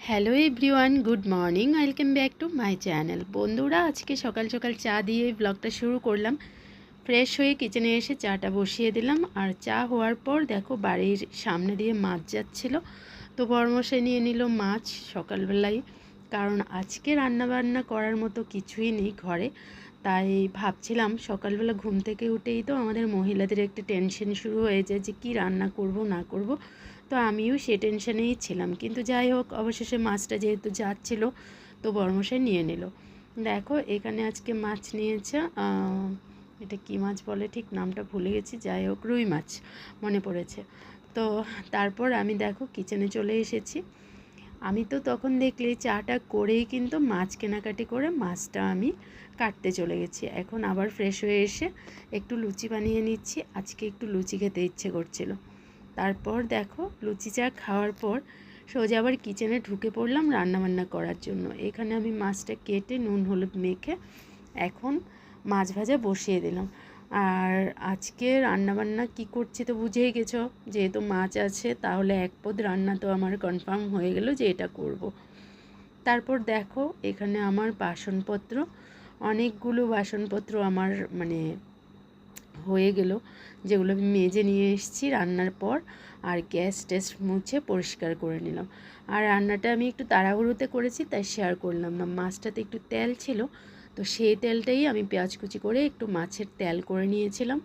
Hello everyone good morning welcome back to my channel বন্ধুরা, আজকে সকাল সকাল চা দিয়ে ব্লগটা শুরু করলাম। ফ্রেশ হয়ে কিচেনে এসে চাটা বসিয়ে দিলাম। আর চা হওয়ার পর দেখো বাড়ির সামনে দিয়ে মাছ যাচ্ছিল। তো বরমশাই নিয়ে নিল মাছ সকালবেলায়। কারণ আজকে রান্নাবান্না করার মতো কিছুই নেই ঘরে। তাই ভাবছিলাম সকালবেলা ঘুম থেকে উঠেই তো আমাদের মহিলাদের একটা টেনশন শুরু হয়ে যায় যে কী রান্না করব, না করব। তো আমিও সে টেনশনেই ছিলাম। কিন্তু যাই হোক, অবশেষে মাছটা যেহেতু যাচ্ছিল, তো বর্মশাই নিয়ে নিল। দেখো, এখানে আজকে মাছ নিয়েছে এটা কী মাছ বলে ঠিক নামটা ভুলে গেছি, যাই হোক, রুই মাছ মনে পড়েছে। তো তারপর আমি দেখো কিচেনে চলে এসেছি। আমি তো তখন দেখলে চাটা করেই কিন্তু মাছ কেনাকাটি করে মাছটা আমি কাটতে চলে গেছি। এখন আবার ফ্রেশ হয়ে এসে একটু লুচি বানিয়ে নিচ্ছি। আজকে একটু লুচি খেতে ইচ্ছে করছিল। তারপর দেখো লুচি চা খাওয়ার পর সোজা আবার কিচেনে ঢুকে পড়লাম রান্নাবান্না করার জন্য। এখানে আমি মাছটা কেটে নুন, হলুদ মেখে এখন মাছ ভাজা বসিয়ে দিলাম। আর আজকে রান্নাবান্না কি করছি তো বুঝেই গেছো? যেহেতু মাছ আছে, তাহলে এক পদ রান্না তো আমার কনফার্ম হয়ে গেল যে এটা করব। তারপর দেখো এখানে আমার বাসনপত্র, অনেকগুলো বাসনপত্র আমার মানে হয়ে গেল, যেগুলো আমি মেজে নিয়ে এসেছি রান্নার পর আর গ্যাস টেস্ট মুছে পরিষ্কার করে নিলাম। আর রান্নাটা আমি একটু তাড়াহুড়োতে করেছি, তাই শেয়ার করলাম না। মাছটাতে একটু তেল ছিল, তো সেই তেলটাই আমি পেঁয়াজ কুচি করে একটু মাছের তেল করে নিয়েছিলাম।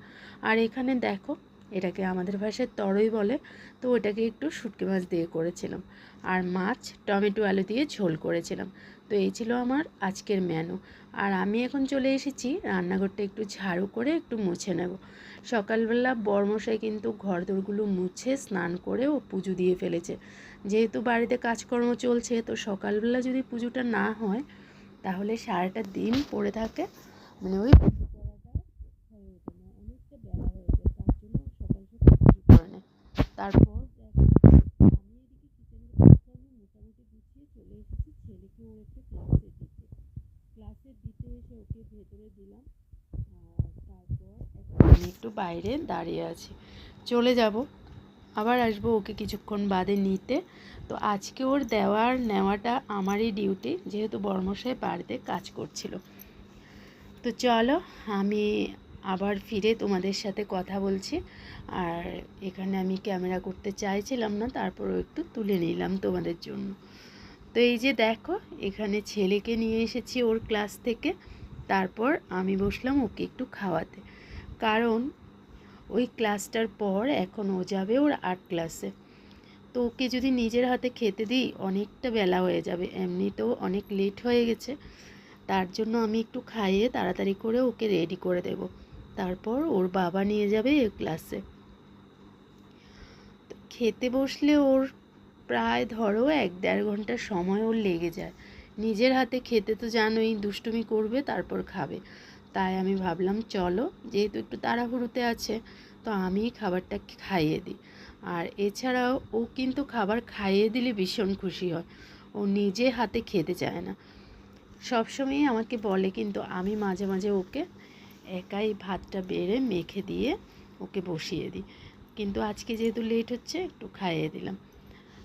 আর এখানে দেখো এটাকে আমাদের ভাষায় তরই বলে, তো ওটাকে একটু শুটকি মাছ দিয়ে করেছিলাম। আর মাছ টমেটো, আলু দিয়ে ঝোল করেছিলাম। তো এই ছিল আমার আজকের মেনু আর আমি এখন চলে এসেছি, রান্নাঘরটা একটু ঝাড়ু করে একটু মুছে নেব। সকালবেলা বর্মশাই কিন্তু ঘর ঘরদোরগুলো মুছে স্নান করে ও পুজো দিয়ে ফেলেছে। যেহেতু বাড়িতে কাজকর্ম চলছে, তো সকালবেলা যদি পুজোটা না হয়, তাহলে সারাটা দিন পড়ে থাকে। মানে ওই পুজো করাটা হয়ে ওঠে না অনেকটা বেলা হয়ে যায় তার জন্য সকাল সকাল পুজো করে নেয় তারপর আমি মোটামুটি চলে এসেছি। ছেলেকে একটা ক্লাসে এসে ওকে ভেতরে দিলাম। তারপর আমি একটু বাইরে দাঁড়িয়ে আছি। চলে যাব। আবার আসব ওকে কিছুক্ষণ বাদে নিতে। তো আজকে ওর দেওয়ার নেওয়াটা আমারই ডিউটি যেহেতু বর্মশাই বাড়িতে কাজ করছিল। তো চলো, আমি আবার ফিরে তোমাদের সাথে কথা বলছি। আর এখানে আমি ক্যামেরা করতে চাইছিলাম না, তারপরও একটু তুলে নিলাম তোমাদের জন্য। তো এই যে দেখো, এখানে ছেলেকে নিয়ে এসেছি ওর ক্লাস থেকে। তারপর আমি বসলাম ওকে একটু খাওয়াতে। কারণ ওই ক্লাসটার পর এখন ও যাবে ওর আর্ট ক্লাসে। তো ওকে যদি নিজের হাতে খেতে দিই, অনেকটা বেলা হয়ে যাবে। এমনিতেও অনেক লেট হয়ে গেছে। তার জন্য আমি একটু খাইয়ে তাড়াতাড়ি করে ওকে রেডি করে দেব। তারপর ওর বাবা নিয়ে যাবে ক্লাসে খেতে বসলে ওর প্রায় ধরো এক দেড় ঘণ্টা সময় ওর লেগে যায়। নিজের হাতে খেতে তো জানোই দুষ্টুমি করবে, তারপর খাবে। তাই আমি ভাবলাম, চলো, যেহেতু একটু তাড়াহুড়োতে আছে, তো আমি খাবারটা খাইয়ে দিই। আর এছাড়াও ও কিন্তু খাবার খাইয়ে দিলে ভীষণ খুশি হয়। ও নিজে হাতে খেতে চায় না। সবসময়ই আমাকে বলে কিন্তু, আমি মাঝে মাঝে ওকে একাই ভাতটা বেড়ে মেখে দিয়ে ওকে বসিয়ে দিই। কিন্তু আজকে যেহেতু লেট হচ্ছে, একটু খাইয়ে দিলাম।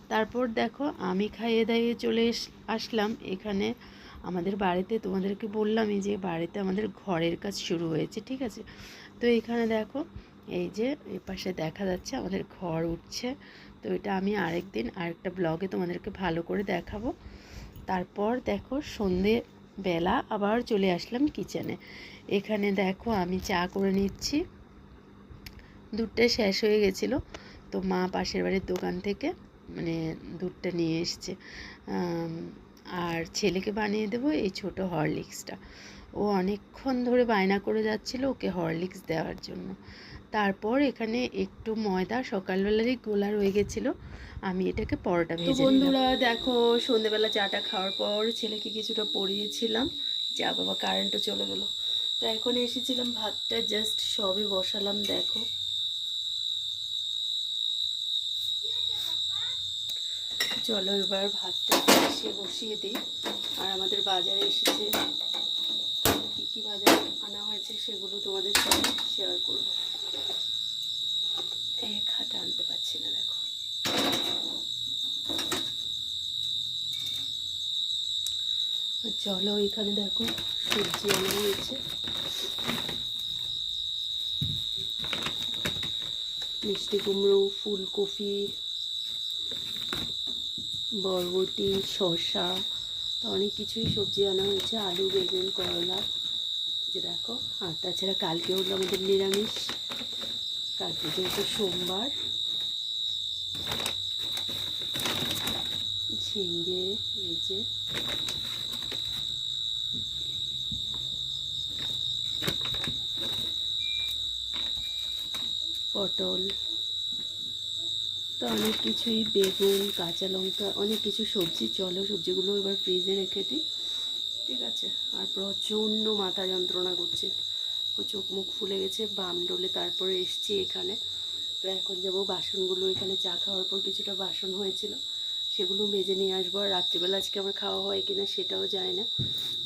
তারপর দেখো আমি খাইয়ে দাইয়ে চলে আসলাম। এখানে আমাদের বাড়িতে তোমাদেরকে বললামই যে বাড়িতে আমাদের ঘরের কাজ শুরু হয়েছে, ঠিক আছে? তো এখানে দেখো এই যে এ পাশে দেখা যাচ্ছে আমাদের ঘর উঠছে। তো এটা আমি আরেক দিন আরেকটা ব্লগে তোমাদেরকে ভালো করে দেখাবো। তারপর দেখো সন্ধে বেলা আবার চলে আসলাম কিচেনে এখানে দেখো আমি চা করে নিচ্ছি। দুধটা শেষ হয়ে গেছিল। তো মা পাশের বাড়ির দোকান থেকে মানে দুধটা নিয়ে এসছে। আর ছেলেকে বানিয়ে দেবো এই ছোট হরলিক্সটা ও অনেকক্ষণ ধরে বায়না করে যাচ্ছিল ওকে হরলিক্স দেওয়ার জন্য। তারপর এখানে একটু ময়দা সকালবেলারই গোলা রয়ে গেছিল। আমি এটাকে পরোটা ভেজে বন্ধুরা দেখো সন্ধেবেলা চাটা খাওয়ার পর ছেলেকে কিছুটা পরিয়েছিলাম। যা বাবা কারেন্টও চলে গেলো। তো এখন এসেছিলাম ভাতটা জাস্ট সবে বসালাম দেখো। চলো এবার ভাতটা বসিয়ে বসিয়ে দিই। আর আমাদের বাজারে এসেছে কী কী বাজারে আনা হয়েছে সেগুলো তোমাদের সাথে শেয়ার করব এক হাতে আনতে পারছি না দেখো আর চলো এখানে দেখো সবজি আনা হয়েছে। মিষ্টি কুমড়ো, ফুলকপি, বরবটি, শসা অনেক কিছুই সবজি আনা হয়েছে, আলু, বেগুন, করলা। যে দেখো আর তাছাড়া কালকে হলো আমাদের নিরামিষ। কালকে যেহেতু সোমবার। ঝিঙ্গে এই যে পটল, তো অনেক কিছুই বেগুন, কাঁচা লঙ্কা, অনেক কিছু সবজি, চলো সবজিগুলো এবার ফ্রিজে রেখে দিই। ঠিক আছে? আর প্রচণ্ড মাথা যন্ত্রণা করছে। চোখ মুখ ফুলে গেছে, বাম ডোলে তারপরে এসছি এখানে। তো এখন যাব বাসনগুলো এখানে চা খাওয়ার পর কিছুটা বাসন হয়েছিল, সেগুলো মেজে নিয়ে আসব। আর রাত্রিবেলা আজকে আমার খাওয়া হয় কিনা সেটাও যায় না।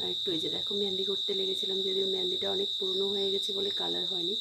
আর একটু এই যে দেখো, মেহেন্দি করতে লেগেছিলাম, যদিও মেহেন্দিটা অনেক পুরনো হয়ে গেছে বলে কালার হয়নি।